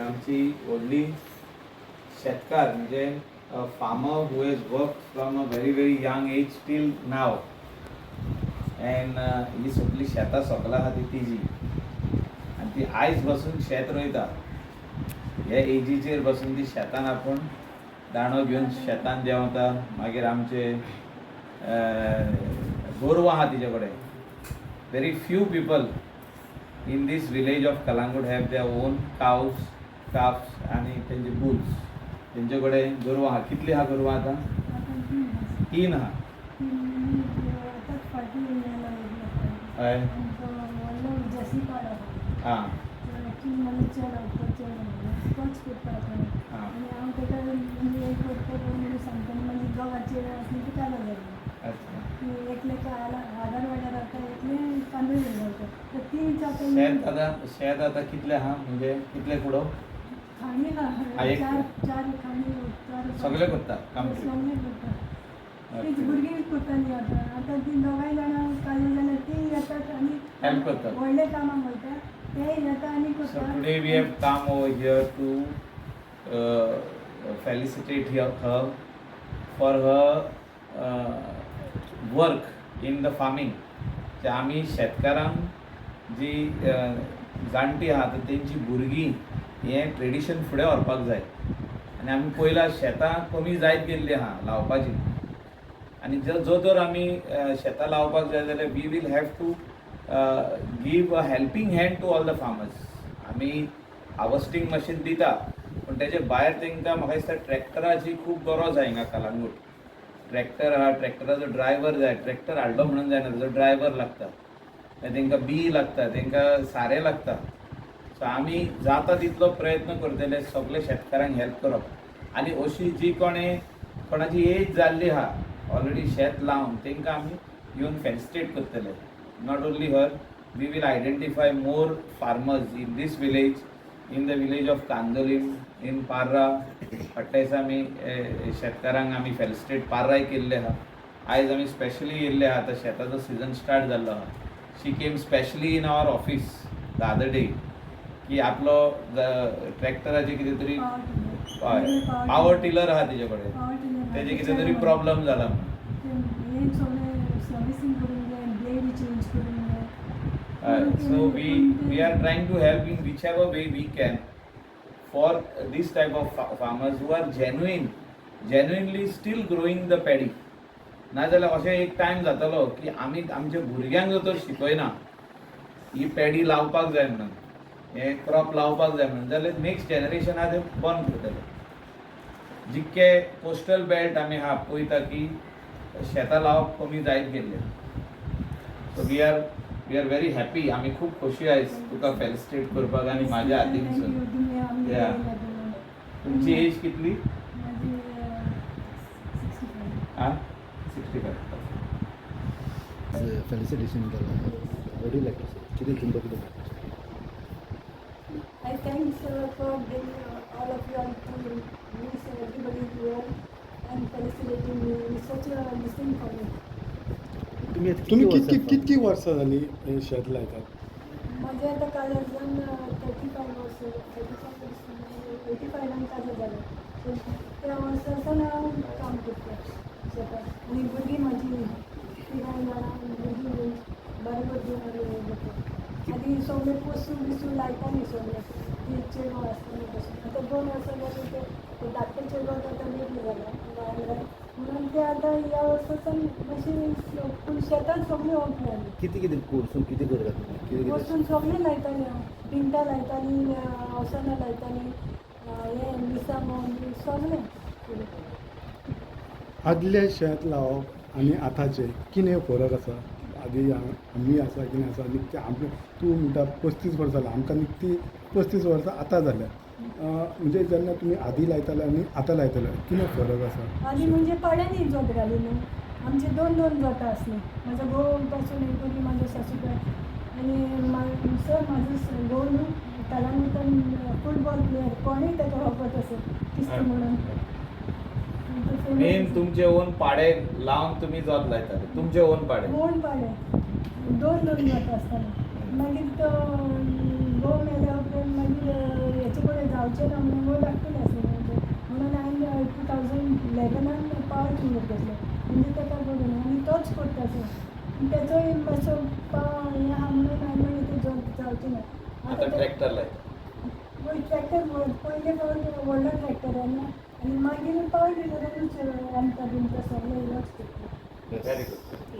आमची व्हडली शेतकार म्हणजे farmer who has work from a very very young age till now and ही सगळी शेतां सगळं आहा ती तिजी आनी ती आयज बसून शेत रोयता. हे एजीचेर बसून ती शेतान आपूण दाणो घेवन शेतान देंवता मागीर आमचे गोरवां आहा तिचे कडेन very few in this village of Calangute have their own own आणि त्यांचे bulls. त्यांच्याकडे गोरवां आहा कितली आहा गोरवां आता? तीन आहा अच्छा. शेत आता आता कितले आहा म्हणजे हा, एक- सगळे करता काम तीच भुरगीं करताली आतां. आतां ती दोगांय जाणां काडली जाल्यार ती येतात आनी Help करतात. व्हडले कामाक वयता ते येता आनी करता come over here to uh, felicitate her, her for her uh, work in the farming. जे आमी शेतकारांक जी uh, जाणटी आहा तेंची भुरगीं हें ट्रेडिशन फुडें व्हरपाक जाय. आनी आमी पयला शेतां कमी जायत गेल्लीं आहा लावपाची. आनी जर जो जर आमी शेतां लावपाक जाय जाल्यार we will have to give a helping hand to all the farmers आमी हार्वस्टींग मशीन दिता पूण तेजे भायर तांकां म्हाका दिसता ट्रॅक्टराची खूब गरज आहा हिंगा कलांगूट. ट्रॅक्टर आहा ट्रॅक्टराचो ड्रायव्हर जाय ट्रॅक्टर हाडलो म्हणून जायना ताजो ड्रायव्हर लागता. मागीर तांकां बी लागता तांकां सारें लागता. सो आमी जाता तितलो प्रयत्न करतले सगळे शेतकारांक हेल्प करप आनी अशी जी कोणे कोणाची एज जाल्ली आहा ऑलरेडी शेत लावन तांकां आमी येवन फेलिसिटेट करतले not only her we will identify more farmers in this village in the village of Candolim in Parra अठ्ठावीस आमी शेतकारांक आमी फेलिसिटेट पार्राय केल्ले आहा आयज आमी स्पेशली येल्ले आहा आतां शेताचो सिजन स्टार्ट जाल्लो आहा she came specially in our office the other day की आपलो ट्रॅक्टराचे कितें तरी हय पावर टिलर आहा तेजे कडेन तेजे कितें तरी प्रॉब्लम जाला हें so we we are trying to help in whichever way we can for this type of farmers who are genuine genuinely still growing the paddy नाजाल्यार अशें एक टायम जातलो की आमी आमच्या भुरग्यांक जर तर शिकयना ही पॅडी लावपाक जाय म्हणून. हे क्रॉप लावपाक जाय म्हणून. जाल्यार नेक्स्ट जनरेशन आहा ते बंद करतले. जितके कोस्टल बेल्ट आमी आहा पळयता की शेतां लावप कमी जायत गेल्ले. So we are we are very happy आमी खूब खोशी आयज तुका फेलिसिटेट करपाक आनी म्हाज्या हातीनसून Yeah. तुमची एज कितली? आ सिक्स्टी फायव फेलिसिटेशन केला कितें तुमकां कितें I thank uh, for bringing uh, all of you all to wish everybody well and felicitating me. With such a blessing for me. तुम्ही आता तुम्ही किती कितकी वर्सां जाली हे शेत लायतात माझे आता Kazan thirty five years thirty five years eighty काजार जालें त्या वर्सासान हांव काम करता शेतात. म्हाजी तिगांय जाणां भुरगीं बरोबर घेवन आनी सगळे पोसून बिसून लायतालीं सगळे ती चेडो आसताली पसून आतां दोन वर्सां जालीं ते ते धाकटे चेडो आतां मेली जाला भायर म्हणून ते आतां ह्या वर्सासान मातशें पूण शेतान सगळें ओंपली आमी कितें कितें कोर्सून कितें करता तुम्ही कितें कितें वचून सगळें लायतालीं हांव पिंटां लायतालीं अवसानां लायतालीं हें मिसांगो बी सगळें. आदले शेत लावप आनी आतांचे कितें फरक आसा आदी आ- आमी आसा कितें आसा निकते आमचे तूं म्हणटा पस्तीस वर्सां जाल्या आमकां निकती पस्तीस वर्सां आतां जाल्या अं, म्हणजे जेन्ना तुमी आदी लायताले आनी आतां लायताले कितें फरक आसा आनी म्हणजे पाड्यांनी जोत घाली न्हू आमचे दोन दोन जोतां आसलीं म्हाजो घोवपासून एक पयलीं म्हाजो सासूबाय आनी मा- सर म्हाजो घोव न्हू कलांगुटान फुटबॉल प्लेयर कोणूय ताका वापरता सर किस्त म्हणून. मेन तुमचे ओन पाडे लावन तुमी जोत लायताले तुमचे ओन पाडे. कोण पाडे. दोन दोन जोत आसताले मागीर तो घोव मेल्या उपरांत मागीर हेचे कडेन जावचें ना म्हणून वयर धाकटलें आसलें म्हणजे म्हणून हांवें टू थावजंड इलेवनान पावर टिलर घेतलो म्हणजे ताका बघून आनी तोच करता आनी तेचोय मातसो पाव हें आहा म्हणून हांवें मागीर ते जॉब जावचें ना. आता ट्रॅक्टर लायता ट्रॅक्टर पयले फावट व्हडलो ट्रॅक्टरान आनी मागीर पावर टिलरानूच रांदता बीन तसो वच करता व्हेरी गुड